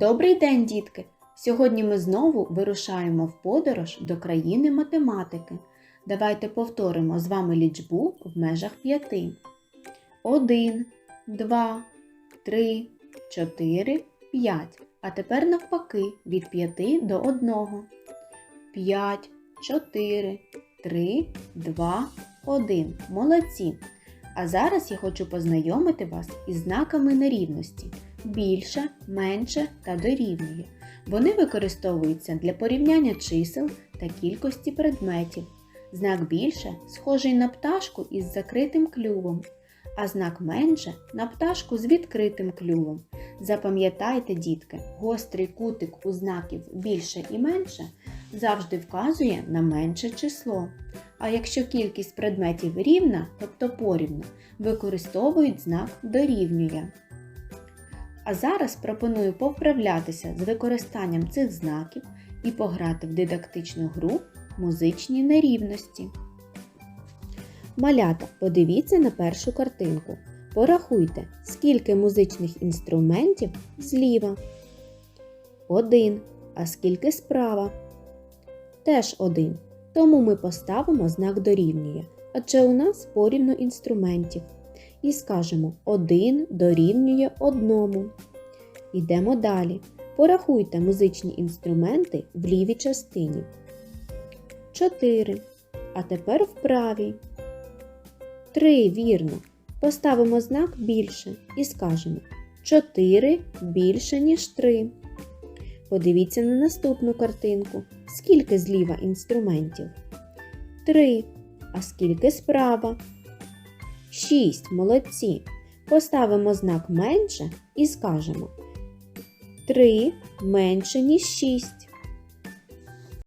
Добрий день, дітки! Сьогодні ми знову вирушаємо в подорож до країни математики. Давайте повторимо з вами лічбу в межах п'яти. Один, два, три, чотири, п'ять. А тепер навпаки від п'яти до одного. П'ять, чотири, три, два, один. Молодці! А зараз я хочу познайомити вас із знаками нерівності більше, менше та дорівнює. Вони використовуються для порівняння чисел та кількості предметів. Знак більше схожий на пташку із закритим клювом, а знак менше на пташку з відкритим клювом. Запам'ятайте, дітки, гострий кутик у знаків більше і менше завжди вказує на менше число. А якщо кількість предметів рівна, тобто порівну, використовують знак дорівнює. А зараз пропоную повправлятися з використанням цих знаків і пограти в дидактичну гру музичні нерівності. Малята, подивіться на першу картинку. Порахуйте, скільки музичних інструментів зліва. Один. А скільки справа? Теж один. Тому ми поставимо знак дорівнює, адже у нас порівну інструментів. І скажемо 1 дорівнює одному. Йдемо далі. Порахуйте музичні інструменти в лівій частині. 4. А тепер в правій. 3. Вірно. Поставимо знак більше і скажемо 4 більше, ніж 3. Подивіться на наступну картинку. Скільки зліва інструментів? 3. А скільки справа? 6. Молодці. Поставимо знак менше і скажемо 3 менше, ніж 6.